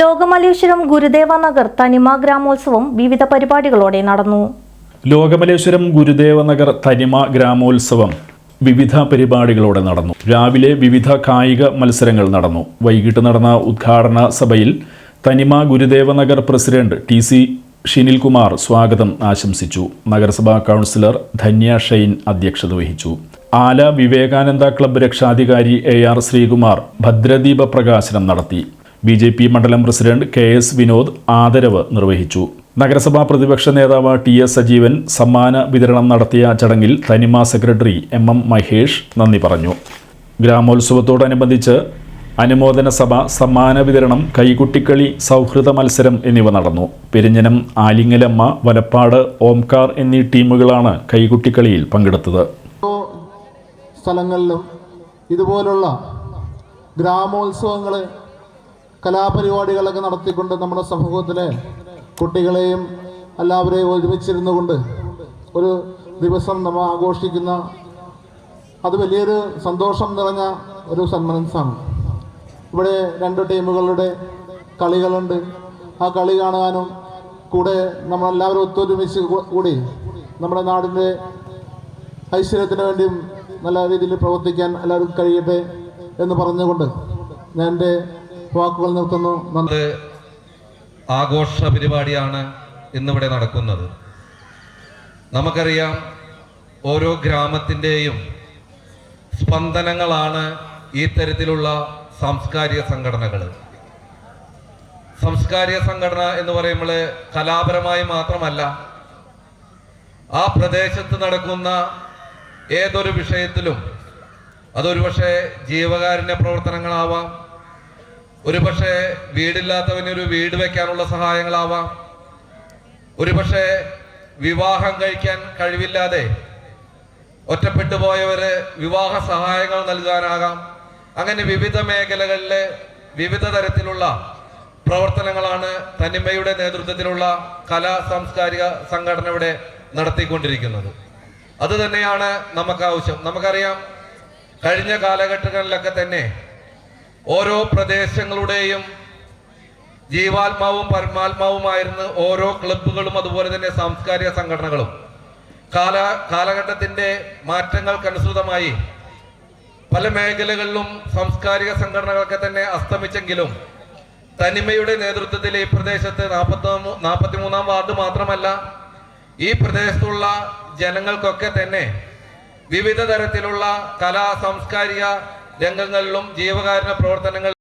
ലോകമലേശ്വരം ഗുരുദേവ നഗർ തനിമ ഗ്രാമോത്സവം വിവിധ പരിപാടികളോടെ നടന്നു. ലോകമലേശ്വരം ഗുരുദേവ നഗർ തനിമ ഗ്രാമോത്സവം വിവിധ പരിപാടികളോടെ നടന്നു. രാവിലെ വിവിധ കായിക മത്സരങ്ങൾ നടന്നു. വൈകിട്ട് നടന്ന ഉദ്ഘാടന സഭയിൽ Thanima Gurudeva Nagar president T C Shinilkumar സ്വാഗതം ആശംസിച്ചു. നഗരസഭാ കൗൺസിലർ ധന്യ ഷെയ്ൻ അധ്യക്ഷത വഹിച്ചു. ആല വിവേകാനന്ദ ക്ലബ്ബ് രക്ഷാധികാരി എ ആർ ശ്രീകുമാർ ഭദ്രദീപ പ്രകാശനം നടത്തി. ബി ജെ പി മണ്ഡലം പ്രസിഡന്റ് കെ എസ് വിനോദ് ആദരവ് നിർവഹിച്ചു. നഗരസഭാ പ്രതിപക്ഷ നേതാവ് ടി എസ് സജീവൻ സമ്മാന വിതരണം നടത്തിയ ചടങ്ങിൽ തനിമ സെക്രട്ടറി എം എം മഹേഷ് നന്ദി പറഞ്ഞു. ഗ്രാമോത്സവത്തോടനുബന്ധിച്ച് അനുമോദന സഭ സമ്മാന വിതരണം കൈകുട്ടിക്കളി സൗഹൃദ മത്സരം എന്നിവ നടന്നു. പെരിഞ്ഞനം ആലിങ്ങലമ്മ വലപ്പാട് ഓംകാർ എന്നീ ടീമുകളാണ് കൈകുട്ടിക്കളിയിൽ പങ്കെടുത്തത്. സ്ഥലങ്ങളിലും ഇതുപോലുള്ള ഗ്രാമോത്സവങ്ങൾ കലാപരിപാടികളൊക്കെ നടത്തിക്കൊണ്ട് നമ്മുടെ സമൂഹത്തിലെ കുട്ടികളെയും എല്ലാവരെയും ഒരുമിച്ചിരുന്നു കൊണ്ട് ഒരു ദിവസം നമ്മൾ ആഘോഷിക്കുന്ന അത് വലിയൊരു സന്തോഷം നിറഞ്ഞ ഒരു സന്മനസ്സാണ്. ഇവിടെ രണ്ട് ടീമുകളുടെ കളികളുണ്ട്. ആ കളി കാണാനും കൂടെ നമ്മളെല്ലാവരും ഒത്തൊരുമിച്ച് കൂടി നമ്മുടെ നാടിന്റെ ഐശ്വര്യത്തിന് വേണ്ടിയും നല്ല രീതിയിൽ പ്രവർത്തിക്കാൻ എല്ലാവർക്കും കഴിയട്ടെ എന്ന് പറഞ്ഞുകൊണ്ട് ഞാൻ എന്റെ വാക്കുകൾ നിർത്തുന്നു. ആഘോഷ പരിപാടിയാണ് ഇന്നിവിടെ നടക്കുന്നത്. നമുക്കറിയാം ഓരോ ഗ്രാമത്തിന്റെയും സ്പന്ദനങ്ങളാണ് ഈ തരത്തിലുള്ള സാംസ്കാരിക സംഘടനകൾ. സാംസ്കാരിക സംഘടന എന്ന് പറയുമ്പോൾ കലാപരമായി മാത്രമല്ല ആ പ്രദേശത്ത് നടക്കുന്ന ഏതൊരു വിഷയത്തിലും അതൊരു പക്ഷേ ജീവകാരുണ്യ പ്രവർത്തനങ്ങളാവാം ഒരു പക്ഷേ വീടില്ലാത്തവന് ഒരു വീട് വെക്കാനുള്ള സഹായങ്ങളാവാം. ഒരു പക്ഷേ വിവാഹം കഴിക്കാൻ കഴിവില്ലാതെ ഒറ്റപ്പെട്ടു പോയവര് വിവാഹ സഹായങ്ങൾ നൽകാനാകാം. അങ്ങനെ വിവിധ മേഖലകളിലെ വിവിധ തരത്തിലുള്ള പ്രവർത്തനങ്ങളാണ് തനിമയുടെ നേതൃത്വത്തിലുള്ള കലാ സാംസ്കാരിക സംഘടന ഇവിടെ നടത്തിക്കൊണ്ടിരിക്കുന്നത്. അത് തന്നെയാണ് നമുക്ക് ആവശ്യം നമുക്കറിയാം കഴിഞ്ഞ കാലഘട്ടങ്ങളിലൊക്കെ തന്നെ ഓരോ പ്രദേശങ്ങളുടെയും ജീവാത്മാവും പരമാത്മാവുമായിരുന്നു ഓരോ ക്ലബുകളും അതുപോലെ തന്നെ സാംസ്കാരിക സംഘടനകളും. കാല കാലഘട്ടത്തിന്റെ മാറ്റങ്ങൾക്കനുസൃതമായി പല മേഖലകളിലും സാംസ്കാരിക സംഘടനകളൊക്കെ തന്നെ അസ്തമിച്ചെങ്കിലും തനിമയുടെ നേതൃത്വത്തിൽ ഈ പ്രദേശത്ത് നാൽപ്പത്തി നാൽപ്പത്തിമൂന്നാം വാർഡ് മാത്രമല്ല ഈ പ്രദേശത്തുള്ള ജനങ്ങൾക്കൊക്കെ തന്നെ വിവിധ തരത്തിലുള്ള കലാ സാംസ്കാരിക രംഗങ്ങളിലും ജീവകാരുണ്യ പ്രവർത്തനങ്ങൾ